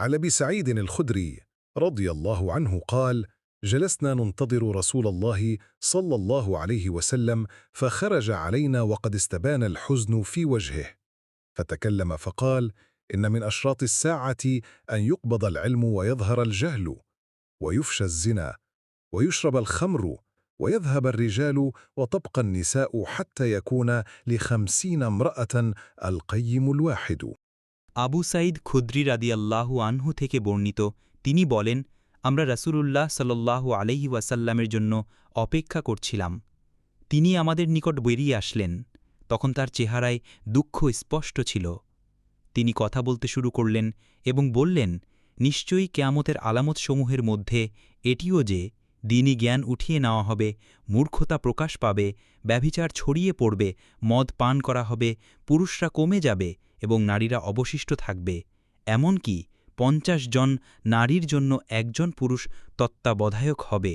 عن أبي سعيد الخدري رضي الله عنه قال جلسنا ننتظر رسول الله صلى الله عليه وسلم فخرج علينا وقد استبان الحزن في وجهه. فتكلم فقال إن من أشراط الساعة أن يقبض العلم ويظهر الجهل ويفشى الزنا ويشرب الخمر ويذهب الرجال وتبقى النساء حتى يكون لخمسين امرأة القيم الواحد. আবু সাঈদ খুদ্রি রাদিয়াল্লাহু আনহু থেকে বর্ণিত, তিনি বলেন, আমরা রাসূলুল্লাহ সাল্লাল্লাহু আলাইহি ওয়াসাল্লামের জন্য অপেক্ষা করছিলাম। তিনি আমাদের নিকট বেরিয়ে আসলেন। তখন তার চেহারায় দুঃখ স্পষ্ট ছিল। তিনি কথা বলতে শুরু করলেন এবং বললেন, নিশ্চয়ই কেয়ামতের আলামতসমূহের মধ্যে এটিও যে দিনই জ্ঞান উঠিয়ে নেওয়া হবে, মূর্খতা প্রকাশ পাবে, ব্যভিচার ছড়িয়ে পড়বে, মদ পান করা হবে, পুরুষরা কমে যাবে এবং নারীরা অবশিষ্ট থাকবে এমনকি পঞ্চাশ জন নারীর জন্য একজন পুরুষ তত্ত্বাবধায়ক হবে।